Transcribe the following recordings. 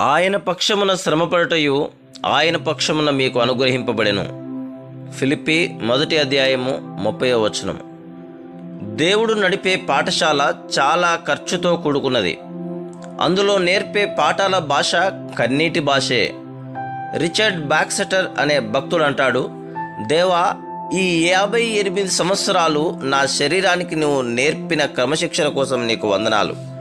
ఆయన పక్షమున శ్రమపడటయు ఆయన పక్షమున మీకు అనుగ్రహింపబడెను. ఫిలిప్పి మొదటి అధ్యాయము ముప్పై వచనం. దేవుడు నడిపే పాఠశాల చాలా ఖర్చుతో కూడుకున్నది. అందులో నేర్పే పాఠాల భాష కన్నీటి భాషే. రిచర్డ్ బ్యాక్సెటర్ అనే భక్తుడు అంటాడు దేవా ఈ యాభై ఎనిమిది సంవత్సరాలు నా శరీరానికి నువ్వు నేర్పిన క్రమశిక్షణ కోసం నీకు వందనాలు.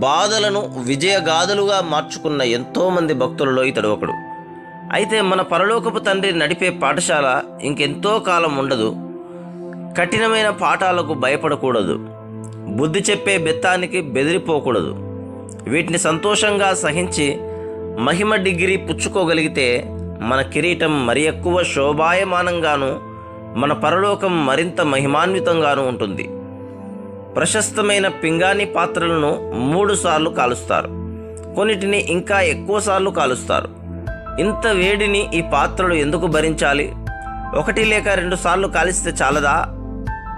బాధలను విజయగాథలుగా మార్చుకున్న ఎంతోమంది భక్తులలో ఇతడు ఒకడు. అయితే మన పరలోకపు తండ్రి నడిపే పాఠశాల ఇంకెంతో కాలం ఉండదు. కఠినమైన పాఠాలకు భయపడకూడదు. బుద్ధి చెప్పే బెత్తానికి బెదిరిపోకూడదు. వీటిని సంతోషంగా సహించి మహిమ డిగ్రీ పుచ్చుకోగలిగితే మన కిరీటం మరి ఎక్కువ శోభాయమానంగాను మన పరలోకం మరింత మహిమాన్వితంగాను ఉంటుంది. ప్రశస్తమైన పింగాణి పాత్రలను మూడుసార్లు కాలుస్తారు. కొన్నిటిని ఇంకా ఎక్కువసార్లు కాలుస్తారు. ఇంత వేడిని ఈ పాత్రలు ఎందుకు భరించాలి? ఒకటి లేక రెండు సార్లు కాలిస్తే చాలదా?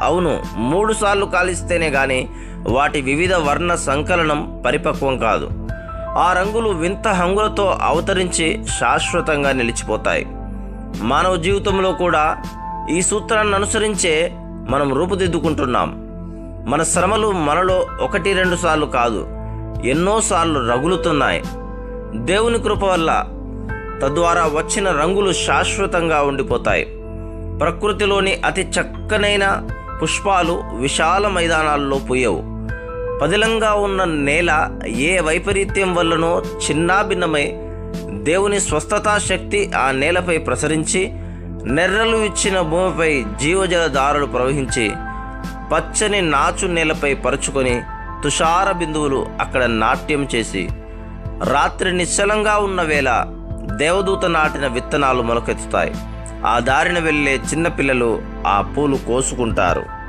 అవును మూడు సార్లు కాలిస్తేనే కానీ వాటి వివిధ వర్ణ సంకలనం పరిపక్వం కాదు. ఆ రంగులు వింత హంగులతో అవతరించి శాశ్వతంగా నిలిచిపోతాయి. మానవ జీవితంలో కూడా ఈ సూత్రాన్ని అనుసరించే మనం రూపుదిద్దుకుంటున్నాం. మన శ్రమలు మనలో ఒకటి రెండు సార్లు కాదు ఎన్నోసార్లు రగులుతున్నాయి. దేవుని కృప వల్ల తద్వారా వచ్చిన రంగులు శాశ్వతంగా ఉండిపోతాయి. ప్రకృతిలోని అతి చక్కనైన పుష్పాలు విశాల మైదానాల్లో పూయవు. పదిలంగా ఉన్న నేల ఏ వైపరీత్యం వల్లనో చిన్నాభిన్నమై దేవుని స్వస్థతా శక్తి ఆ నేలపై ప్రసరించి నెర్రలు ఇచ్చిన భూమిపై జీవజల దారులు ప్రవహించి పచ్చని నాచు నేలపై పరుచుకొని తుషార బిందువులు అక్కడ నాట్యం చేసి రాత్రి నిశ్చలంగా ఉన్న వేళ దేవదూత నాటిన విత్తనాలు మొలకెత్తుతాయి. ఆ దారిన వెళ్ళే చిన్నపిల్లలు ఆ పూలు కోసుకుంటారు.